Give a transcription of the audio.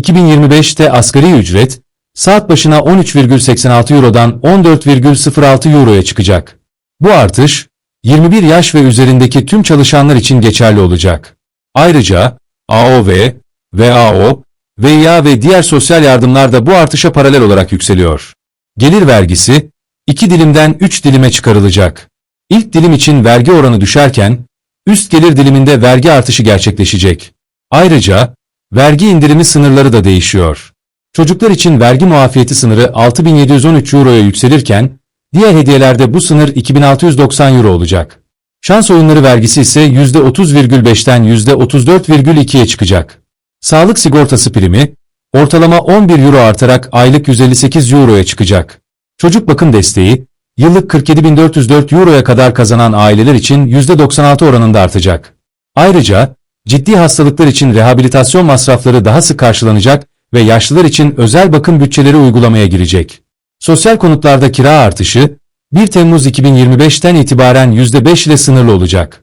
2025'te asgari ücret, saat başına 13,86 Euro'dan 14,06 Euro'ya çıkacak. Bu artış, 21 yaş ve üzerindeki tüm çalışanlar için geçerli olacak. Ayrıca, AOV, VAO, VİA ve diğer sosyal yardımlar da bu artışa paralel olarak yükseliyor. Gelir vergisi, 2 dilimden 3 dilime çıkarılacak. İlk dilim için vergi oranı düşerken, üst gelir diliminde vergi artışı gerçekleşecek. Ayrıca, vergi indirimi sınırları da değişiyor. Çocuklar için vergi muafiyeti sınırı 6713 Euro'ya yükselirken, diğer hediyelerde bu sınır 2690 Euro olacak. Şans oyunları vergisi ise %30,5'ten %34,2'ye çıkacak. Sağlık sigortası primi, ortalama 11 Euro artarak aylık 158 Euro'ya çıkacak. Çocuk bakım desteği, yıllık 47.404 Euro'ya kadar kazanan aileler için %96 oranında artacak. Ayrıca, ciddi hastalıklar için rehabilitasyon masrafları daha sık karşılanacak ve yaşlılar için özel bakım bütçeleri uygulamaya girecek. Sosyal konutlarda kira artışı, 1 Temmuz 2025'ten itibaren %5 ile sınırlı olacak.